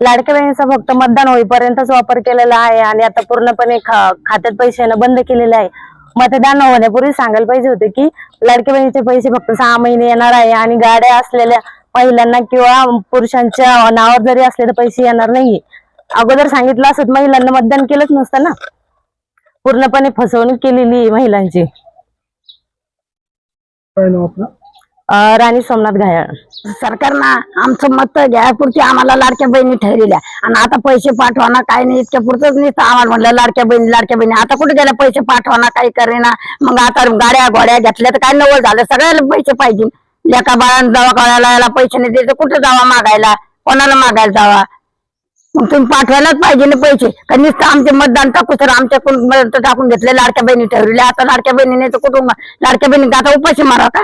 लाडक्या बहिणीचा फक्त मतदान होईपर्यंतच वापर केलेला आहे आणि आता पूर्णपणे खात्यात पैसे येणं बंद केलेले आहे. मतदान होण्यापूर्वी सांगायला पाहिजे होते की लाडक्या बहिणीचे पैसे फक्त सहा महिने येणार आहे आणि गाड्या असलेल्या महिलांना किंवा पुरुषांच्या नावावर जरी असले तर पैसे येणार नाहीये अगोदर सांगितलं असत महिलांना मतदान केलंच नसतं ना. पूर्णपणे फसवणूक केलेली आहे महिलांची. राणी सोमनाथ घायाळ. सरकारनं आमचं मत घ्यायपुरती आम्हाला लाडक्या बहिणी ठरविल्या आणि आता पैसे पाठवाना काय नाही इतक्या पुरतच नाही आम्हाला म्हणलं लाडक्या बहिणी लाडक्या बहिणी. आता कुठे गेल्या पैसे पाठवाना काही करेना. मग आता गाड्या गोड्या घेतल्या तर काय नवल झालं? सगळ्याला पैसे पाहिजे. एका बाळानं दवाखान्याला याला पैसे नाही द्यायचे कुठे जावा मागायला? कोणाला मागायला जावा? मग तुम्ही पाठवायलाच पाहिजे ना पैसे. का नुसतं आमचे मतदान टाकू तर आमच्याकडून मत टाकून घेतले लाडक्या बहिणी ठरवल्या. आता लाडक्या बहिणीने तर कुठून? लाडक्या बहिणी आता उपाशी मारा का?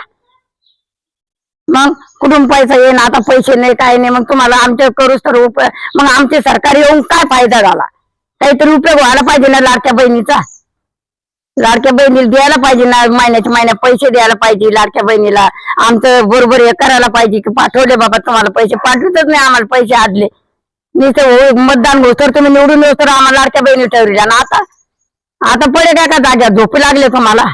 मग कुठून पैसा येईन आता पैसे नाही काय नाही मग तुम्हाला आमच्या करूच तर उप मग आमचे सरकार येऊन काय फायदा झाला? काहीतरी उपयोग व्हायला पाहिजे ना लाडक्या बहिणीचा. लाडक्या बहिणीला द्यायला पाहिजे ना महिन्याच्या महिन्यात पैसे द्यायला पाहिजे लाडक्या बहिणीला. आमचं बरोबर हे करायला पाहिजे की पाठवले बाबा तुम्हाला पैसे पाठवतच नाही आम्हाला पैसे आदले. नुसतं हो, मतदान घोष तर तुम्ही निवडून येऊ तर आम्हाला लाडक्या बहिणी ठेवल्या ना आता? आता पडे काय का जाग्या झोपी लागले तुम्हाला?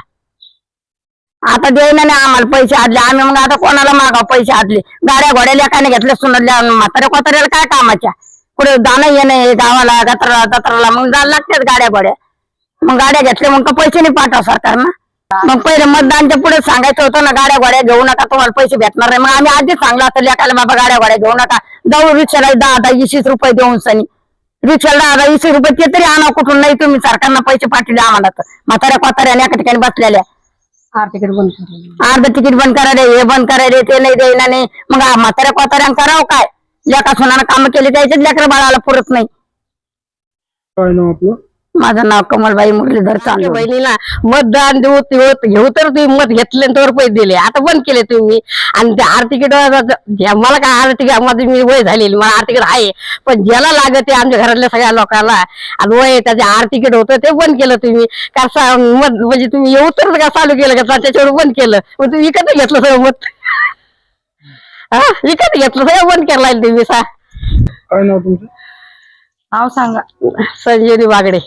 आता देईना नाही आम्हाला पैसे आदले. आम्ही मग आता कोणाला मागाव पैसे आदले? गाड्या घोड्या लेखाने घेतल्या सुनातल्या म्हाताऱ्या कोताऱ्याला काय कामाच्या? कुठे जाणं येणं हे गावाला गत्राला दत्राला. मग जायला लागतात गाड्या घोड्या. मग गाड्या घेतल्या मग का पैसे नाही पाठवा सरकारनं. मग पहिले मतदानच्या पुढे सांगायचं होतं ना गाड्या घोड्या घेऊ नका तुम्हाला पैसे भेटणार नाही. मग आम्ही आधीच सांगला असं लेखाला बाबा गाड्या घोड्या घेऊ नका. जाऊ रिक्षाला दहा दहा वीस रुपये देऊन सनी. रिक्षाला दहा दहा वीस रुपये ते तरी आणा कुठून? नाही तुम्ही सरकारनं पैसे पाठवले आम्हाला तर. म्हाताऱ्या कोताऱ्याने एका ठिकाणी बसलेल्या. तिकीट बंद करा. अर्ध तिकीट बंद करायला हे बंद करायला ते नाही देईना नाही मग आ- म्हाताऱ्या कोताऱ्यानं करावं काय? लेखा सोनानं काम केले त्याच्यात लेकरं बाळाला पुरत नाही. काय नाव आपलं? माझं नाव कमलबाई मुरलीधर चांदोर बहिणीला मतदान देऊ तेव्हा घेऊ तर तुम्ही मत घेतले आणि तोवर पैसे दिले. आता बंद केले तुम्ही. आणि ते आर्थिक मला काय आर्थिकमध्ये मी वय झालेली मला आर्थिक आहे. पण ज्याला लागत आहे आमच्या घरातल्या सगळ्या लोकांना आणि वय त्याचे आर्थिक होतं ते बंद केलं तुम्ही. का सा- मत म्हणजे तुम्ही येऊ तर का चालू केलं का? त्याच्यावर बंद केलं. मग तुम्ही विकत घेतलं सगळं मत. हा? विकत घेतलं सगळं बंद केलं तुम्ही सा. काय नाव तुमचं? नाव सांगा. संजीवनी बागडे.